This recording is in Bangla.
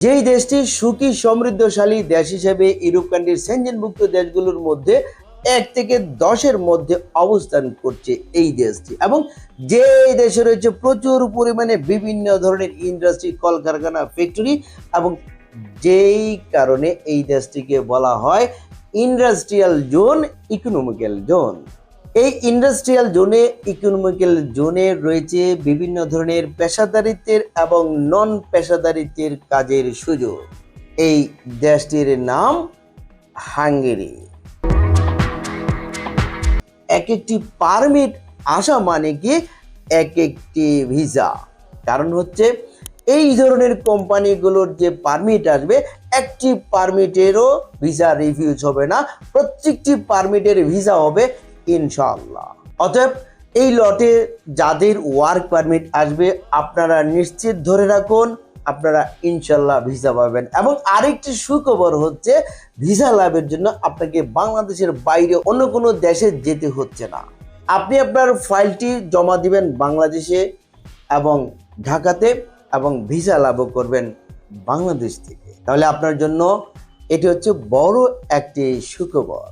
যেই দেশটি সুখী, সমৃদ্ধশালী দেশ হিসেবে ইউরোপ কান্ট্রির সেনজেনভুক্ত দেশগুলোর মধ্যে এক থেকে দশের মধ্যে অবস্থান করছে এই দেশটি এবং যে দেশে রয়েছে প্রচুর পরিমাণে বিভিন্ন ধরনের ইন্ডাস্ট্রি, কলকারখানা, ফ্যাক্টরি এবং যেই কারণে এই দেশটিকে বলা হয় ইন্ডাস্ট্রিয়াল জোন, ইকোনমিক্যাল জোন। এই ইন্ডাস্ট্রিয়াল জোনে, ইকোনমিক্যাল জোনে রয়েছে বিভিন্ন ধরনের পেশাদারিত্বের এবং নন পেশাদারিত্বের কাজের সুযোগ। এই দেশটির নাম হাঙ্গেরি। এক একটি পারমিট আসা মানে কি? এক একটি ভিসা। কারণ হচ্ছে, এই ধরনের কোম্পানিগুলোর যে পারমিট আসবে, একটি পারমিটেরও ভিসা রিফিউজ হবে না। প্রত্যেকটি পারমিটের ভিসা হবে ইনশাআল্লাহ। অতএব এই লটে যাদের ওয়ার্ক পারমিট আসবে, আপনারা নিশ্চিত ধরে রাখুন, আপনারা ইনশাল্লাহ ভিসা পাবেন। এবং আরেকটি সুখবর হচ্ছে ভিসা লাভের জন্য আপনাকে বাংলাদেশের বাইরে অন্য কোনো দেশে যেতে হচ্ছে না। আপনি আপনার ফাইলটি জমা দিবেন বাংলাদেশে এবং ঢাকাতে এবং ভিসা লাভও করবেন বাংলাদেশ থেকে। তাহলে আপনার জন্য এটি হচ্ছে বড় একটি সুখবর।